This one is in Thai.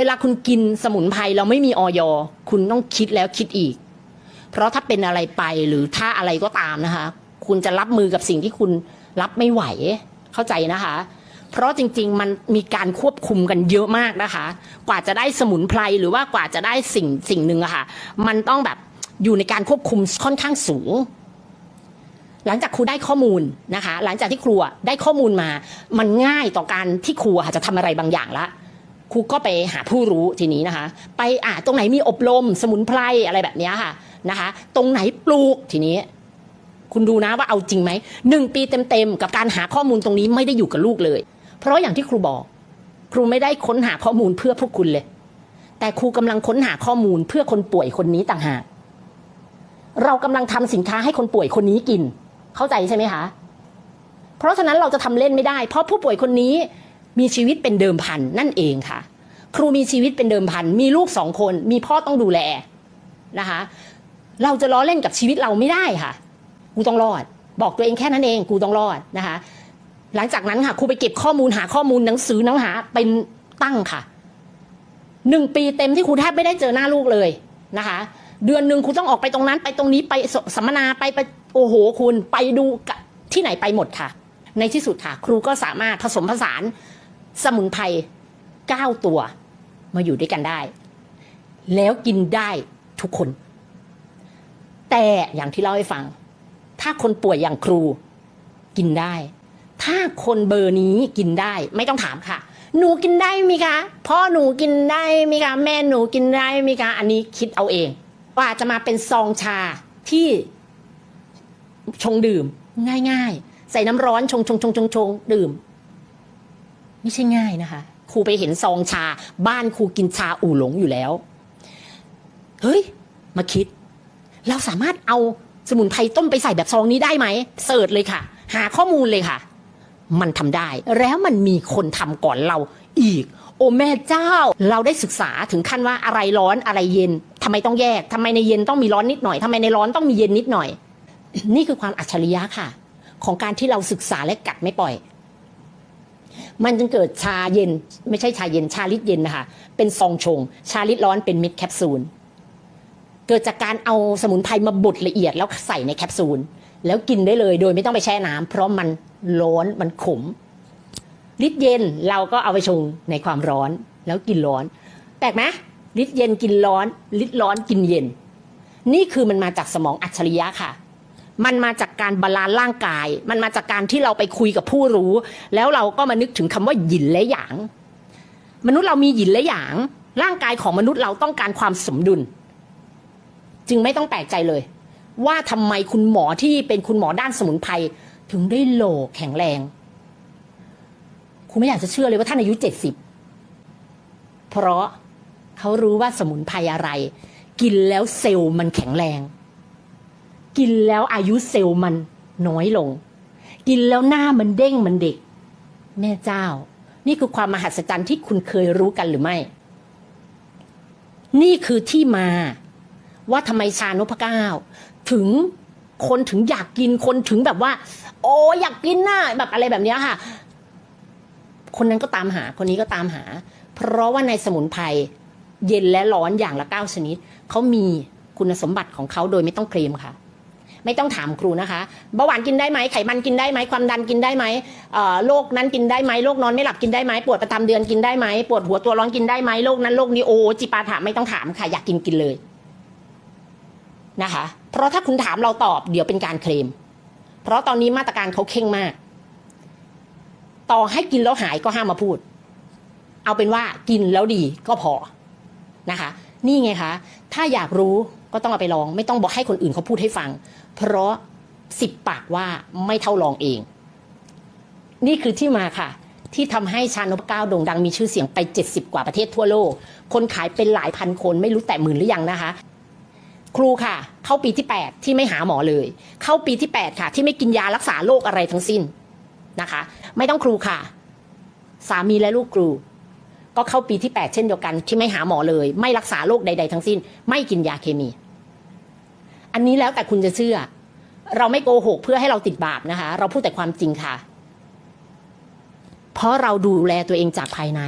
เวลาคุณกินสมุนไพรเราไม่มีออยคุณต้องคิดแล้วคิดอีก เพราะถ้าเป็นอะไรไปหรือถ้าอะไรก็ตามนะคะ คุณจะรับมือกับสิ่งที่คุณรับไม่ไหวเข้าใจนะคะ เพราะจริง ๆ มันมีการควบคุมกันเยอะมากนะคะ กว่าจะได้สมุนไพรหรือว่ากว่าจะได้สิ่งสิ่งหนึ่งอะค่ะ มันต้องแบบอยู่ในการควบคุมค่อนข้างสูง หลังจากครูได้ข้อมูลนะคะ หลังจากที่ครูได้ข้อมูลมา มันง่ายต่อการที่ครูจะทำอะไรบางอย่างละ ครูก็ไปหาผู้รู้ทีนี้นะคะ ไปอ่าตรงไหนมีอบรมสมุนไพรอะไรแบบนี้ค่ะนะคะ ตรงไหนปลูกทีนี้ คุณดูนะว่าเอาจริงไหมหนึ่งปีเต็มๆกับการหาข้อมูลตรงนี้ไม่ได้อยู่กับลูกเลย เพราะอย่างที่ครูบอก ครูไม่ได้ค้นหาข้อมูลเพื่อพวกคุณเลย แต่ครูกำลังค้นหาข้อมูลเพื่อคนป่วยคนนี้ต่างหากเรากำลังทำสินค้าให้คนป่วยคนนี้กิน เข้าใจใช่ไหมคะเพราะฉะนั้นเราจะทำเล่นไม่ได้ เพราะผู้ป่วยคนนี้ มีชีวิตเป็นเดิมพันนั่นเองค่ะ ครูมีชีวิตเป็นเดิมพันมีลูกสองคน มีพ่อต้องดูแลนะคะ เราจะล้อเล่นกับชีวิตเราไม่ได้ค่ะ กูต้องรอด บอกตัวเองแค่นั้นเองกูต้องรอดนะคะ หลังจากนั้นค่ะครูไปเก็บข้อมูลหาข้อมูลหนังสือหนังหาเป็นตั้งค่ะหนึ่งปีเต็มที่ครูแทบไม่ได้เจอหน้าลูกเลยนะคะ เดือนหนึ่งครูต้องออกไปตรงนั้นไปตรงนี้ไปสัมมนาไปไปโอ้โหคุณไปดูที่ไหนไปหมดค่ะ ในที่สุดค่ะ ครูก็สามารถผสมผสาน สมุนไพรเก้าตัวมาอยู่ด้วยกันได้ แล้วกินได้ทุกคน แต่อย่างที่เล่าให้ฟัง ถ้าคนป่วยอย่างครูกินได้ ถ้าคนเบอร์นี้กินได้ไม่ต้องถามค่ะ หนูกินได้ไหมคะพ่อหนูกินได้ไหมคะแม่หนูกินได้ไหมคะอันนี้คิดเอาเองว่าจะมาเป็นซองชาที่ชงดื่มง่ายๆ ใส่น้ำร้อนชงชงชงชงชงดื่ม ไม่ใช่ง่ายนะคะ ครูไปเห็นซองชา บ้านครูกินชาอู่หลงอยู่แล้ว เฮ้ย มาคิด เราสามารถเอาสมุนไพรต้มไปใส่แบบซองนี้ได้ไหมเสิร์ชเลยค่ะ หาข้อมูลเลยค่ะ มันทำได้ แล้วมันมีคนทำก่อนเราอีก โอ้แม่เจ้า เราได้ศึกษาถึงขั้นว่าอะไรร้อนอะไรเย็นทำไมต้องแยกทำไมในเย็นต้องมีร้อนนิดหน่อยทำไมในร้อนต้องมีเย็นนิดหน่อย นี่คือความอัจฉริยะค่ะ ของการที่เราศึกษาและกัดไม่ปล่อย มันจึงเกิดชาเย็น ไม่ใช่ชาเย็นชาลิตเย็นนะคะเป็นซองชง ชาลิตร้อนเป็นเม็ดแคปซูลเกิดจากการเอาสมุนไพรมาบดละเอียดแล้วใส่ในแคปซูลแล้วกินได้เลยโดยไม่ต้องไปแช่น้ำเพราะมันร้อนมันขมลิตเย็นเราก็เอาไปชงในความร้อนแล้วกินร้อนแปลกไหมลิตเย็นกินร้อนลิตร้อนกินเย็น นี่คือมันมาจากสมองอัจฉริยะค่ะ มันมาจากการบาลานซ์ร่างกาย มันมาจากการที่เราไปคุยกับผู้รู้ แล้วเราก็มานึกถึงคำว่าหยินและหยาง มนุษย์เรามีหยินและหยาง ร่างกายของมนุษย์เราต้องการความสมดุล จึงไม่ต้องแปลกใจเลย ว่าทำไมคุณหมอที่เป็นคุณหมอด้านสมุนไพรถึงได้โลแข็งแรง คุณไม่อยากจะเชื่อเลยว่าท่านอายุเจ็ดสิบเพราะเขารู้ว่าสมุนไพรอะไร กินแล้วเซลล์มันแข็งแรง กินแล้วอายุเซลล์มันน้อยลง กินแล้วหน้ามันเด้งมันเด็ก แม่เจ้า นี่คือความมหัศจรรย์ที่คุณเคยรู้กันหรือไม่ นี่คือที่มาว่าทำไมชานพเก้าถึงคนถึงอยากกินคนถึงแบบว่า โอ้อยากกินน่ะแบบอะไรแบบนี้ค่ะ คนนั้นก็ตามหา คนนี้ก็ตามหา เพราะว่าในสมุนไพรเย็นและร้อนอย่างละเก้าชนิดเขามีคุณสมบัติของเขาโดยไม่ต้องเคลมค่ะ ไม่ต้องถามครูนะคะเบาหวานกินได้ไหมไขมันกินได้ไหมความดันกินได้ไหมโรคนั้นกินได้ไหมโรคนอนไม่หลับกินได้ไหมปวดประจำเดือนกินได้ไหมปวดหัวตัวร้อนกินได้ไหมโรคนั้นโรคนี้โอ้จิปาถามไม่ต้องถามค่ะอยากกินกินเลยนะคะ เพราะถ้าคุณถามเราตอบเดี๋ยวเป็นการเคลม เพราะตอนนี้มาตรการเขาเข่งมาก ต่อให้กินแล้วหายก็ห้ามมาพูด เอาเป็นว่ากินแล้วดีก็พอนะคะ นี่ไงคะ ถ้าอยากรู้ ก็ต้องเอาไปลอง ไม่ต้องบอกให้คนอื่นเขาพูดให้ฟัง เพราะสิบปากว่าไม่เท่าลองเอง นี่คือที่มาค่ะ ที่ทำให้ชานพก้าโด่งดังมีชื่อเสียงไป 70 กว่าประเทศทั่วโลก คนขายเป็นหลายพันคนไม่รู้แต่หมื่นหรือยังนะคะ ครูค่ะ เข้าปีที่ 8 ที่ไม่หาหมอเลย เข้าปีที่ 8 ค่ะ ที่ไม่กินยารักษาโรคอะไรทั้งสิ้นนะคะ ไม่ต้องครูค่ะ สามีและลูกครูก็เข้าปีที่ 8 เช่นเดียวกันที่ไม่หาหมอเลย ไม่รักษาโรคใด ๆ ทั้งสิ้น ไม่กินยาเคมี อันนี้แล้วแต่คุณจะเชื่อ เราไม่โกหกเพื่อให้เราติดบาปนะคะ เราพูดแต่ความจริงค่ะ เพราะเราดูแลตัวเองจากภายใน